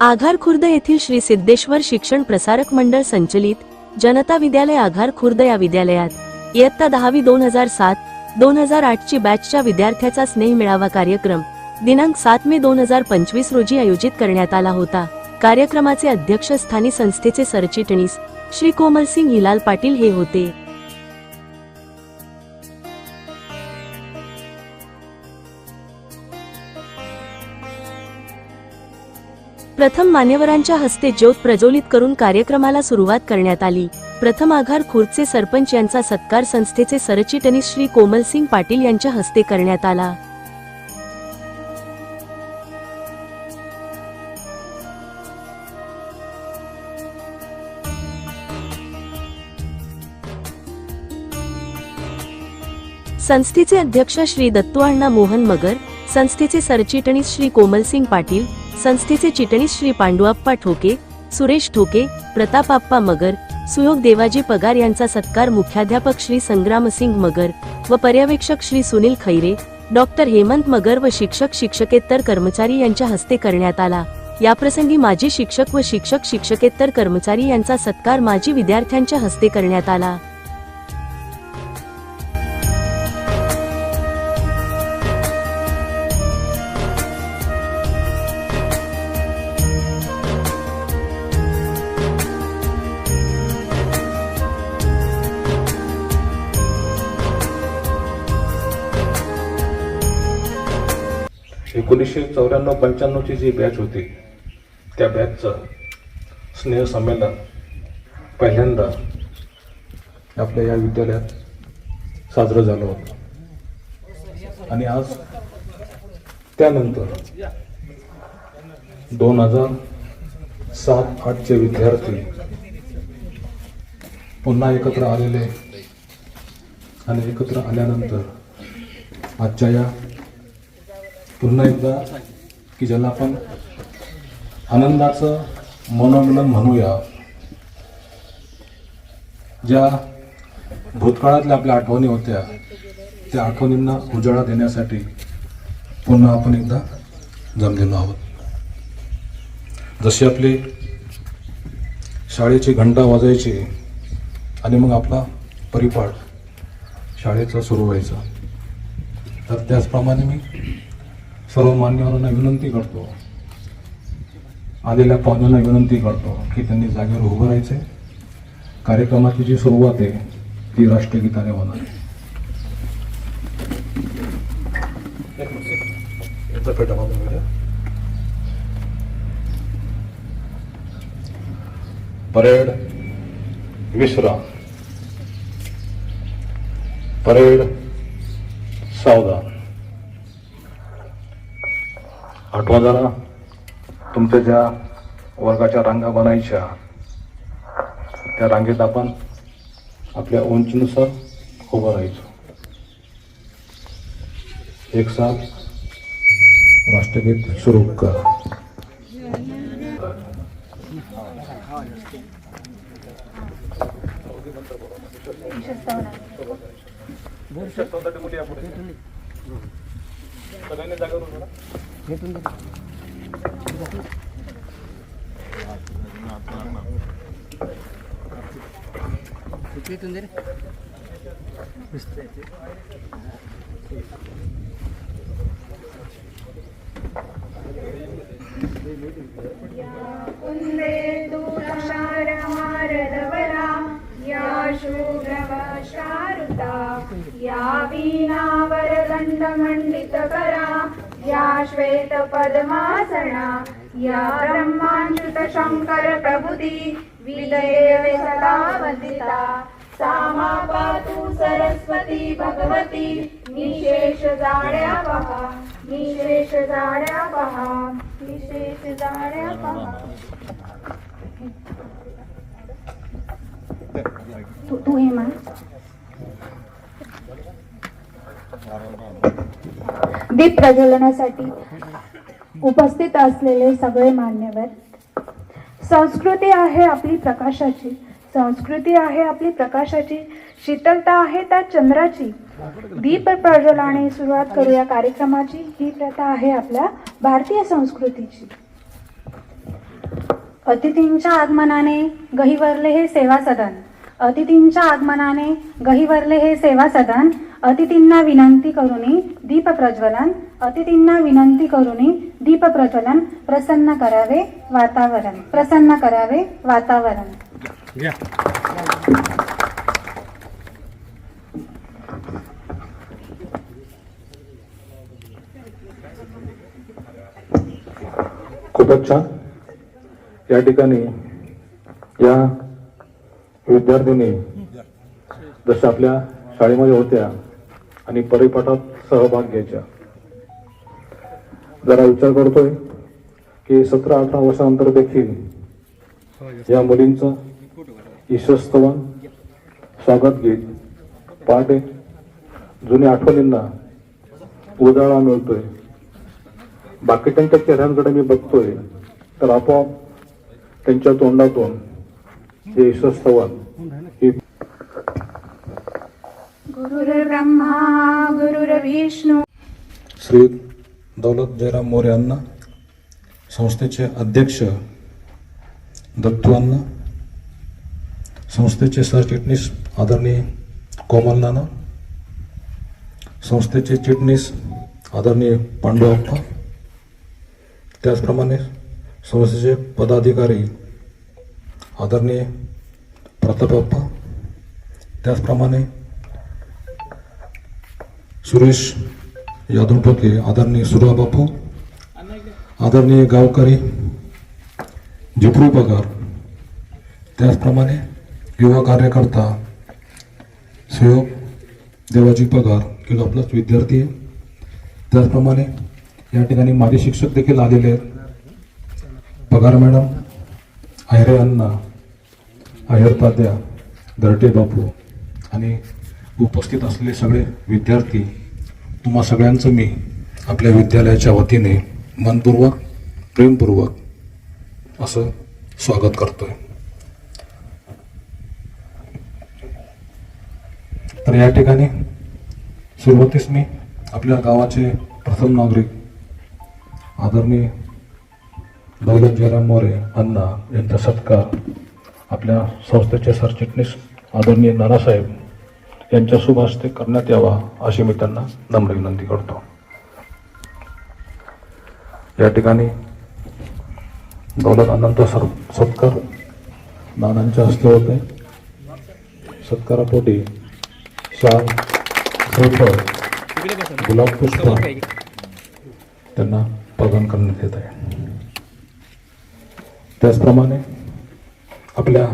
आघार खुर्द येथील श्री सिद्धेश्वर शिक्षण प्रसारक मंडळ संचलित जनता विद्यालय आघार खुर्द या विद्यालयात इयत्ता दहावी दोन हजार सात दोन हजार आठची बॅचच्या विद्यार्थ्याचा स्नेह मेळावा कार्यक्रम दिनांक सात मे दोन हजार पंचवीस रोजी आयोजित करण्यात आला होता. कार्यक्रमाचे अध्यक्षस्थानी संस्थेचे सरचिटणीस श्री कोमलसिंग हिलाल पाटील हे होते. प्रथम मान्यवरांच्या हस्ते ज्योत प्रज्वलित करून कार्यक्रमाला सुरुवात करण्यात आली. प्रथम आघार खुर्दचे सरपंच यांचा सत्कार संस्थेचे सरचिटणीस श्री कोमलसिंग पाटील यांच्या हस्ते करण्यात आला. संस्थेचे अध्यक्ष श्री दत्तूअण्णा मोहन मगर संस्थेचे सरचिटणीस श्री कोमलसिंग पाटील संस्थेचे चिटणीस श्री पांडुआप्पा ठोके सुरेश ठोके प्रतापाप्पा मगर सुयोग देवाजी पगार यांचा सत्कार मुख्याध्यापक श्री संग्रामसिंग मगर व पर्यवेक्षक श्री सुनील खैरे डॉक्टर हेमंत मगर व शिक्षक शिक्षकेतर कर्मचारी यांच्या हस्ते करण्यात आला. याप्रसंगी माजी शिक्षक व शिक्षक शिक्षकेतर कर्मचारी यांचा सत्कार माजी विद्यार्थ्यांच्या हस्ते करण्यात आला. एकोणीसशे चौऱ्याण्णव पंच्याण्णवची जी बॅच होती त्या बॅचचं स्नेह संमेलन पहिल्यांदा आपल्या या विद्यालयात साजरं झालं होतं. आणि आज त्यानंतर दोन हजार सात आठचे विद्यार्थी पुन्हा एकत्र आलेले आणि एकत्र आल्यानंतर आजच्या या पुन्हा एकदा की ज्याला आपण आनंदाचं मनोमिलन म्हणूया ज्या भूतकाळातल्या आपल्या आठवणी होत्या त्या आठवणींना उजाळा देण्यासाठी पुन्हा आपण एकदा जमलेलो आहोत. जशी आपली शाळेची घंटा वाजायची आणि मग आपला परिपाठ शाळेचा सुरू व्हायचा तर त्याचप्रमाणे मी सर्व मान्यवरांना विनंती करतो. आलेल्या पाहुण्यांना विनंती करतो की त्यांनी जागेवर उभं राहायचे कार्यक्रमाची जी सुरुवात आहे ती राष्ट्रगीताने होणार आहे. परेड विश्राम परेड सावधान. आठवा जरा. तुमच्या ज्या वर्गाच्या रांगा बनायच्या त्या रांगेत आपण आपल्या उंचीनुसार उभं राहायचो. एक साथ राष्ट्रगीत सुरू कर. कुन्देन्दुरशारहारधवला या शुभ्रवशारुता या वीणावरदण्डमण्डितकरा या श्वेतपद्मासना या ब्रह्माच्युतशङ्कर प्रभुति विदये सदा वन्दिता सा मा पातु सरस्वती भगवती निशेष जाड्या पहा निशेष जाड्या पहा निशेष जाड्या पहा. तू तू हे मा दीप प्रज्वलनासाठी उपस्थित असलेले सगळे मान्यवर संस्कृती आहे आपली प्रकाशाची. संस्कृती आहे आपली प्रकाशाची. शीतलता आहे त्या चंद्राची. दीप प्रज्वलाने सुरुवात करूया कार्यक्रमाची. ही प्रथा आहे आपल्या भारतीय संस्कृतीची. अतिथींच्या आगमनाने गहिवरले हे सेवा सदन अतिथींच्या आगमनाने गहिवरले हे सेवा सदन अतिथींना विनंती करुनी दीप प्रज्वलन अतिथींना विनंती करुनी दीप प्रज्वलन प्रसन्न करावे वातावरण प्रसन्न करावे वातावरण. खूपच छान. या ठिकाणी या विद्यार्थिनी जशा आपल्या शाळेमध्ये होत्या आणि परिपाठात सहभाग घ्यायच्या. जरा विचार करतोय की सतरा अठरा वर्षानंतर देखील या मुलींचं यशस्वी स्वागत घेत पहाटे जुन्या आठवणींना उजाळा मिळतोय. बाकी त्यांच्या चेहऱ्यांकडे मी बघतोय तर आपोआप त्यांच्या तोंडातून हे ही गुरुर्ब्रह्मा गुरुर्विष्णू. श्री दौलत जयराम मोरे अण्णा संस्थेचे अध्यक्ष दत्तू अण्णा संस्थेचे सरचिटणीस आदरणीय कोमल नाना संस्थेचे चिटणीस आदरणीय पांडुअप्पा त्याचप्रमाणे संस्थेचे पदाधिकारी आदरणीय प्रतापप्पा त्याचप्रमाणे सुरेश यादव टोके आदरणीय सुरा बापू आदरणीय गावकरी झिपरू पगार त्याचप्रमाणे युवा कार्यकर्ता सेवक देवाजी पगार किंवा आपलाच विद्यार्थी आहे. त्याचप्रमाणे या ठिकाणी माझे शिक्षक देखील आलेले आहेत. पगार मॅडम अहिरे अण्णा आयर दरटे बापू आणि उपस्थित असलेले सगळे विद्यार्थी तुम्हा सगळ्यांचं मी आपल्या विद्यालयाच्या वतीने मनपूर्वक प्रेमपूर्वक असं स्वागत करतोय. तर या ठिकाणी सुरुवातीस मी आपल्या गावाचे प्रथम नागरिक आदरणीय दौलत जयराम मोरे अण्णा यांचा सत्कार आपल्या संस्थेचे सरचिटणीस आदरणीय नानासाहेब यांच्या शुभ हस्ते करण्यात यावा अशी मी त्यांना नम्र विनंती करतो. या ठिकाणी दौलत अनंत सर सत्कार नानांच्या हस्ते होते. सत्कारापोटी शाल श्रीफळ गुलाब पुष्प त्यांना प्रदान करण्यात येत आहे. त्याचप्रमाणे आपल्या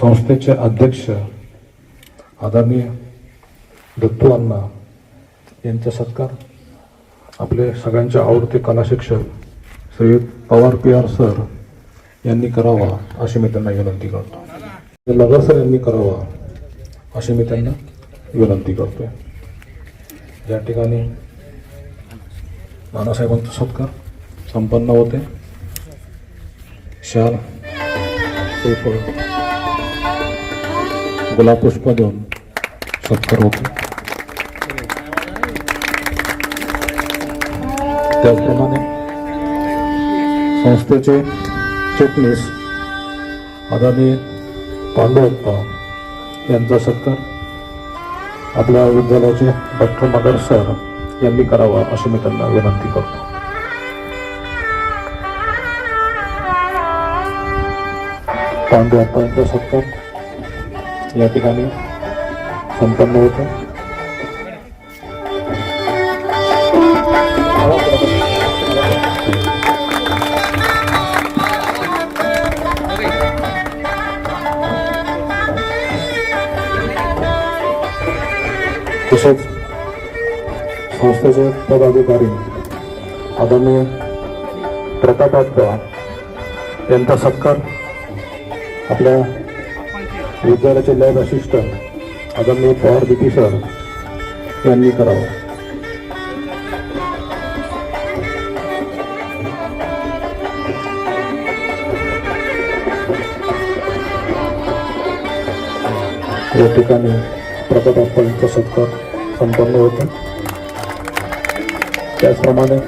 संस्थेचे अध्यक्ष आदरणीय दत्तू अण्णा यांचा सत्कार आपले सगळ्यांचे आवडते कला शिक्षक Shri Pawar P R sir यांनी करावा अशी मी त्यांना विनंती करतो. लगर सर यांनी करावा अशी मी त्यांना विनंती करतोय या ठिकाणी नानासाहेबांचा सत्कार संपन्न होते शाल गुलाबपुष्प गुलाब देऊन सत्कार होतो त्याचप्रमाणे संस्थेचे चिटणीस आदानी पांडवप्पा यांचा सत्कार. आपल्या विद्यालयाचे डॉक्टर मगर सर यांनी करावा अशी मी त्यांना विनंती करतो. पांडुअप्पा सत्कार या ठिकाणी संपन्न होतो. तसेच संस्थेचे पदाधिकारी आदरणीय प्रतापाप्पा यांचा सत्कार आपल्या विद्यालयाचे लॅब असिस्टंट आगामी पवार बीपी सर यांनी करावं. या ठिकाणी प्रताप यांचा सत्कार संपन्न होता. त्याचप्रमाणे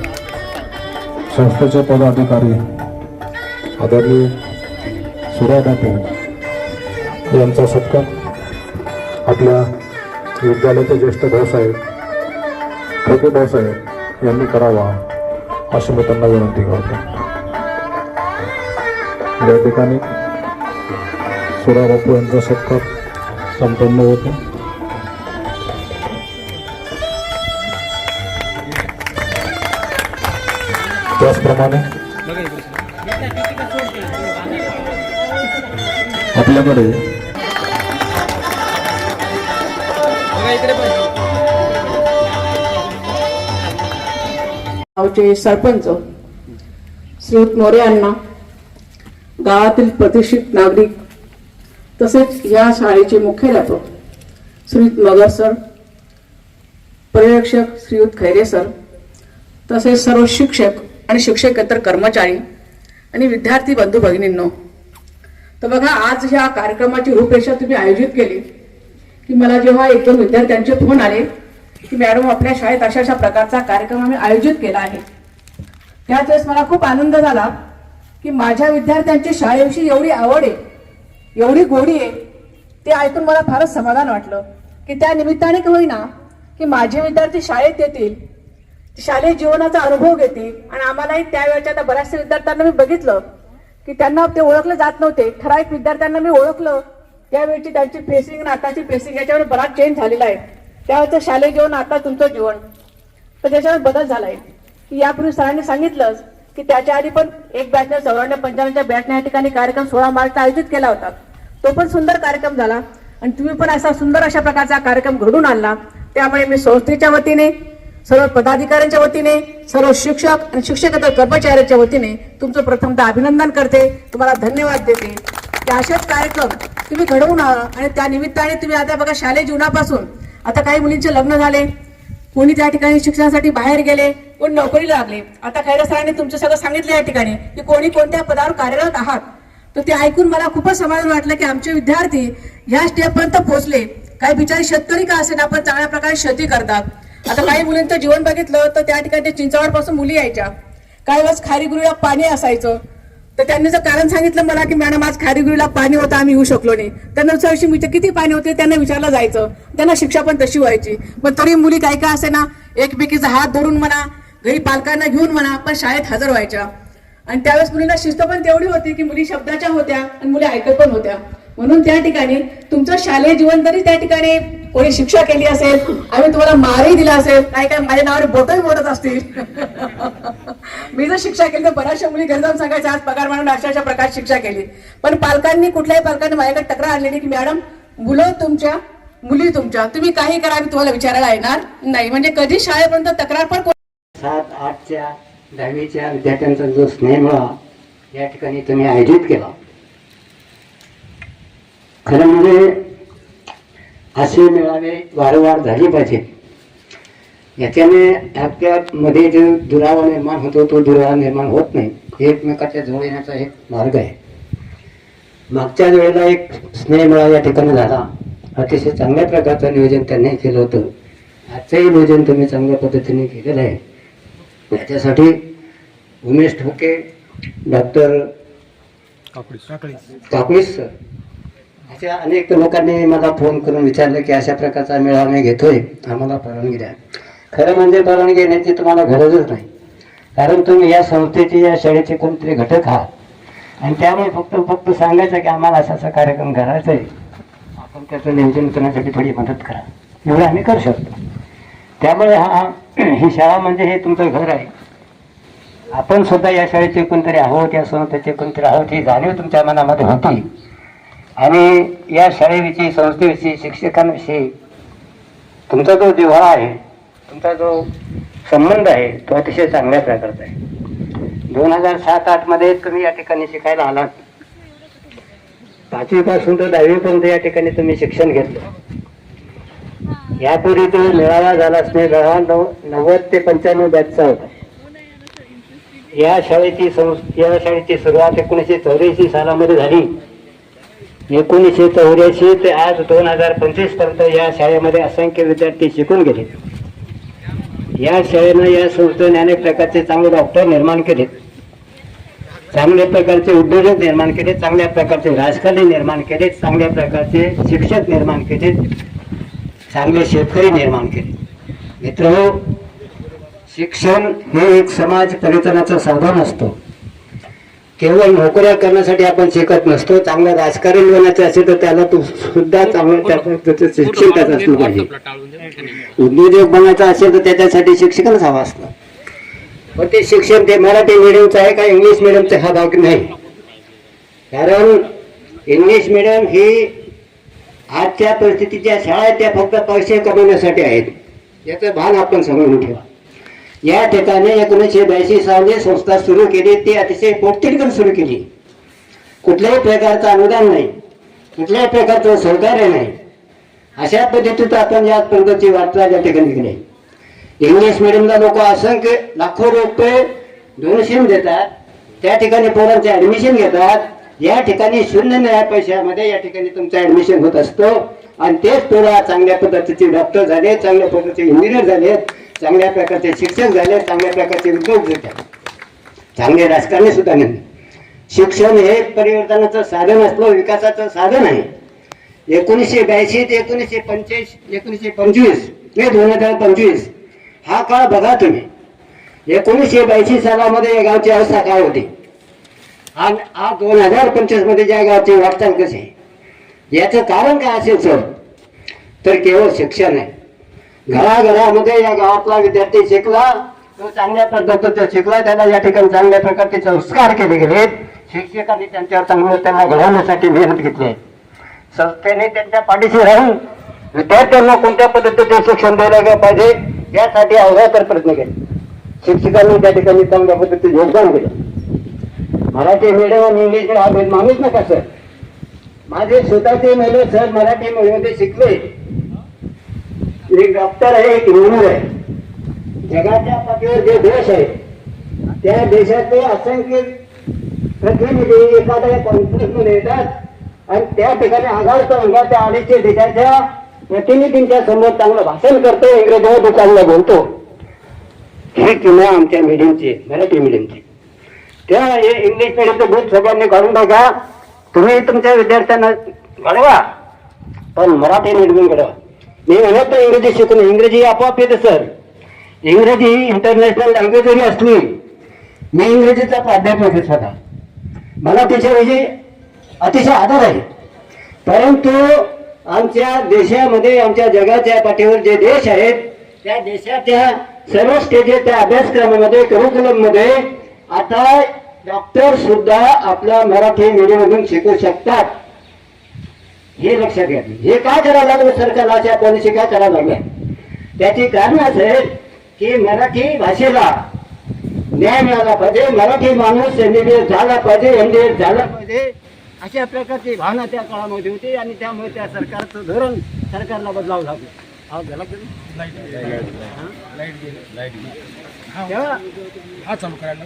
संस्थेचे पदाधिकारी आदरणीय सुरा यांचा सत्कार आपल्या विद्यालयाचे ज्येष्ठ भाऊसाहेब ठोके भाऊसाहेब यांनी करावा अशी मी त्यांना विनंती करतो. या ठिकाणी सुरा बापू यांचा सत्कार संपन्न होतो. त्याचप्रमाणे आपल्याकडे गावचे सरपंच श्रीयुत मोरे अण्णा गावातील प्रतिष्ठित नागरिक तसेच या शाळेचे मुख्याध्यापक श्रीयुत मगर सर पर्यवेक्षक श्रीयुत खैरे सर तसेच सर्व शिक्षक आणि शिक्षकेतर कर्मचारी आणि विद्यार्थी बंधू भगिनींनो तर बघा आज ह्या कार्यक्रमाची रूपरेषा तुम्ही आयोजित केली की मला जेव्हा एक दोन विद्यार्थ्यांचे फोन आले की मॅडम आपल्या शाळेत अशा अशा प्रकारचा कार्यक्रम आम्ही आयोजित केला आहे. त्याच वेळेस मला खूप आनंद झाला की माझ्या विद्यार्थ्यांची शाळेविषयी एवढी आवड आहे एवढी गोडी आहे ते ऐकून मला फारच समाधान वाटलं की त्या निमित्ताने का होईना की माझे विद्यार्थी शाळेत येतील शालेय जीवनाचा अनुभव घेतील आणि आम्हालाही त्यावेळेच्या त्या बऱ्याचशा विद्यार्थ्यांना मी बघितलं की त्यांना ते ओळखले जात नव्हते. ठराविक विद्यार्थ्यांना मी ओळखलं. त्यावेळची त्यांची फेसिंग आणि आताची फेसिंग याच्यावर बराच चेंज झालेला आहे. त्यावेळेचं शालेय जीवन आता तुमचं जीवन. तर त्याच्यावर बदल झालाय. की यापूर्वी सरांनी सांगितलंच की त्याच्या आधी पण एक बॅचने चौऱ्याण्णव पंच्याण्णवच्या बॅचने या ठिकाणी कार्यक्रम सोळा मार्चला आयोजित केला होता. तो पण सुंदर कार्यक्रम झाला. आणि तुम्ही पण असा सुंदर अशा प्रकारचा कार्यक्रम घडून आणला. त्यामुळे मी संस्थेच्या वतीने सर्व पदाधिकाऱ्यांच्या वतीने सर्व शिक्षक आणि शिक्षकेतर कर्मचाऱ्यांच्या वतीने तुमचं प्रथमतः अभिनंदन करते. तुम्हाला धन्यवाद देते. की असेच कार्यक्रम तुम्ही घडवून आणि त्या निमित्ताने तुम्ही आता बघा शालेय जीवनापासून. आता काही मुलींचे लग्न झाले. कोणी त्या ठिकाणी शिक्षणासाठी बाहेर गेले कोणी नोकरीला लागले. आता खैरा सरांनी तुमचं सगळं सांगितलं या ठिकाणी की कोणी कोणत्या पदावर कार्यरत आहात. तर ते ऐकून मला खूपच समाधान वाटलं की आमचे विद्यार्थी ह्या स्टेपपर्यंत पोहोचले. काही बिचारे शेतकरी का असेना पण चांगल्या प्रकारे शेती करतात. आता काही मुलींचं जीवन बघितलं तर त्या ठिकाणी ते चिंचावडपासून मुली यायच्या. काही वेळेस खारीगुरीला पाणी असायचं. तर त्यांनी जर कारण सांगितलं मला की मॅडम आज खारीगुरीला पाणी होतं आम्ही येऊ शकलो नाही. त्यांना विचारशी मी किती पाणी होते त्यांना विचारलं जायचं. त्यांना शिक्षा पण तशी व्हायची. पण तरी मुली काय काय असे ना एकमेकीचा हात धरून म्हणा घरी पालकांना घेऊन म्हणा पण शाळेत हजर व्हायच्या. आणि त्यावेळेस मुलींना शिस्त पण तेवढी होती की मुली शब्दाच्या होत्या आणि मुली ऐकत पण होत्या. म्हणून त्या ठिकाणी तुमचं शालेय जीवन जरी त्या ठिकाणी कोणी शिक्षा केली असेल आम्ही तुम्हाला मारही दिला असेल काही काय माझ्या नावावर बोटही मोडत असतील. मी जर शिक्षा केली तर बऱ्याचशा मुली घरी जाऊन सांगायचं आज पगार म्हणून अशा अशा प्रकारे शिक्षा केली. पण पालकांनी कुठल्याही पालकांनी माझ्याकडे तक्रार आणलेली की मॅडम मुलं तुमच्या मुली तुमच्या तुम्ही काही करा आम्ही तुम्हाला विचारायला येणार नाही. म्हणजे कधी शाळेपर्यंत तक्रार पण सात आठच्या दहावीच्या विद्यार्थ्यांचा जो स्नेह या ठिकाणी तुम्ही आयोजित केला. खरं म्हणजे असे मेळावे वारंवार झाले पाहिजेत याच्याने आपल्यामध्ये जो दुरावा निर्माण होतो तो दुरावा निर्माण होत नाही. एकमेकाच्या जवळ येण्याचा एक मार्ग आहे. मागच्या वेळेला एक स्नेहमेळा या ठिकाणी झाला. अतिशय चांगल्या प्रकारचं नियोजन त्यांनी केलं होतं. आजचंही नियोजन तुम्ही चांगल्या पद्धतीने केलेलं आहे. याच्यासाठी उमेश ठोके डॉक्टर काकळीस सर. अशा अनेक लोकांनी मला फोन करून विचारलं की अशा प्रकारचा मेळावा मी घेतोय. आम्हाला परवानगी द्या. खरं म्हणजे परवानगी घेण्याची तुम्हाला गरजच नाही. कारण तुम्ही या संस्थेचे या शाळेचे कोणतरी घटक आहात. आणि त्यामुळे फक्त फक्त सांगायचं की आम्हाला असा असा कार्यक्रम करायचा आहे आपण त्याचं नियोजन करण्यासाठी थोडी मदत करा. एवढं आम्ही करू शकतो. त्यामुळे हा ही शाळा म्हणजे हे तुमचं घर आहे. आपण सुद्धा या शाळेचे कोणतरी आहोत या संस्थेचे कोणतरी आहोत ही जाणीव तुमच्या मनामध्ये होती. आणि या शाळेविषयी संस्थेविषयी शिक्षकांविषयी तुमचा जो जिव्हाळा आहे तुमचा जो संबंध आहे तो अतिशय चांगल्या प्रकारचा आहे. दोन हजार सात आठमध्ये तुम्ही या ठिकाणी शिकायला आलात पाचवीपासून तर दहावीपर्यंत या ठिकाणी तुम्ही शिक्षण घेतलं. यापूर्वी तो मेळावा झाला स्नेहमेळावा नव नव्वद ते पंच्याण्णव बॅचचा होता. या शाळेची संस् या शाळेची सुरुवात एकोणीसशे चौऱ्याऐंशी सालामध्ये झाली. एकोणीसशे चौऱ्याऐंशी ते आज दोन हजार पंचवीसपर्यंत या शाळेमध्ये असंख्य विद्यार्थी शिकून गेले. या शाळेनं या संस्थेने अनेक प्रकारचे चांगले डॉक्टर निर्माण केले. चांगल्या प्रकारचे उद्योजक निर्माण केले चांगल्या प्रकारचे राजकारणी निर्माण केले चांगल्या प्रकारचे शिक्षक निर्माण केले चांगले शेतकरी निर्माण केले. मित्र शिक्षण हे एक समाज परिवर्तनाचं साधन असतो. केवळ नोकऱ्या करण्यासाठी आपण शिकत नसतो. चांगलं राजकारण बनायचं असेल तर त्याला तो सुद्धा चांगलं त्या पद्धतीचं शिक्षकच असलं पाहिजे. उद्योजक बनायचं असेल तर त्याच्यासाठी शिक्षकच हवा असतं. पण ते शिक्षण ते मराठी मिडियमचं आहे का इंग्लिश मिडियमचा हा भाग नाही. कारण इंग्लिश मिडियम ही आजच्या परिस्थितीच्या शाळा आहेत त्या फक्त पैसे कमवण्यासाठी आहेत. याचं भान आपण समजून ठेवा. या ठिकाणी एकोणीसशे ब्याऐंशी साली संस्था सुरू केली. ती अतिशय पोटतिडकन सुरू केली. कुठल्याही प्रकारचं अनुदान नाही. कुठल्याही प्रकारचं सहकार्य नाही. अशा पद्धतीचं आपण या पद्धतीची वाटचाल या ठिकाणी केली. इंग्लिश मिडियमला लोक असंख्य लाखो रुपये डोनेशन देतात. त्या ठिकाणी पोरांचे ऍडमिशन घेतात. या ठिकाणी शून्य नया पैशामध्ये या ठिकाणी तुमचं ऍडमिशन होत असतो. आणि तेच पोरा चांगल्या पद्धतीचे डॉक्टर झाले चांगल्या पद्धतीचे इंजिनियर झालेत चांगल्या प्रकारचे शिक्षक झाले चांगल्या प्रकारचे उद्योग झाले चांगले राजकारणी सुद्धा नाही शिक्षण हे परिवर्तनाचं साधन असलं विकासाचं साधन आहे. एकोणीसशे ब्याऐंशी ते एकोणीसशे पंच्याऐंशी एकोणीसशे पंचवीस ते दोन हजार पंचवीस हा काळ बघा तुम्ही. एकोणीसशे ब्याऐंशी सालामध्ये या गावची अवस्था काय होती? आणि आज दोन हजार पंचवीसमध्ये ज्या गावची वाटचाल कशी याचं कारण काय असेल सर? तर केवळ शिक्षण आहे. घराघरामध्ये या गावातला विद्यार्थी शिकला. तो चांगल्या पद्धतीचा शिकला. त्याला या ठिकाणी चांगल्या प्रकारचे संस्कार केले गेलेत. शिक्षकांनी त्यांच्यावर चांगलं त्यांना घडवण्यासाठी मेहनत घेतली आहे. संस्थेने त्यांच्या पाठीशी राहून विद्यार्थ्यांना कोणत्या पद्धतीचे शिक्षण द्यायला पाहिजे यासाठी अवघातर प्रयत्न केले. शिक्षकांनी त्या ठिकाणी चांगल्या पद्धतीचे योगदान दिलं. मराठी मीडियम आणि इंग्लिश मीडियम हा भेद मानूच नका सर माझे स्वतःचे मुलं सर मराठी मीडियममध्ये शिकले. एक डॉक्टर आहे एक रुग्ण आहे. जगाच्या पाठीवर जे देश आहे त्या देशाचे असंख्य प्रतिनिधी एखाद्या कॉन्फरन्समध्ये येतात आणि त्या ठिकाणी आघाडचा मुलगा त्या अडीचशे देशाच्या प्रतिनिधींच्या समोर चांगलं भाषण करतो इंग्रजीमध्ये चांगलं बोलतो. ही किंवा आमच्या मीडियमची मराठी मीडियमची त्या हे इंग्लिश मीडियमचं बुक सगळ्यांनी काढून टाका. तुम्ही तुमच्या विद्यार्थ्यांना घडवा. पण मराठी मीडियम घडवा मी म्हणत नाही इंग्रजी शिकून. इंग्रजी आपोआप येते सर. इंग्रजी इंटरनॅशनल लँग्वेज जरी असली मी इंग्रजीचा प्राध्यापक आहे स्वतः मला त्याच्याविषयी अतिशय आदर आहे. परंतु आमच्या देशामध्ये आमच्या जगाच्या पाठीवर जे देश आहेत त्या देशाच्या सर्व स्टेजेसच्या अभ्यासक्रमामध्ये करिक्युलममध्ये आता डॉक्टर सुद्धा आपल्या मराठी मीडियममधून शिकू शकतात. हे लक्षात घ्या. हे काय करायला लागलं? सरकारला अशा पॉलिसी काय करायला लागल्या? त्याची कारण असं आहे की मराठी भाषेला न्याय मिळाला पाहिजे मराठी माणूस एमबीबीएस झाला पाहिजे एमबीएस झाला पाहिजे अशा प्रकारची भावना त्या काळामध्ये होती आणि त्यामुळे त्या सरकारचं धोरण सरकारला बदलावं लागलं? तेव्हा हा चालू करायला.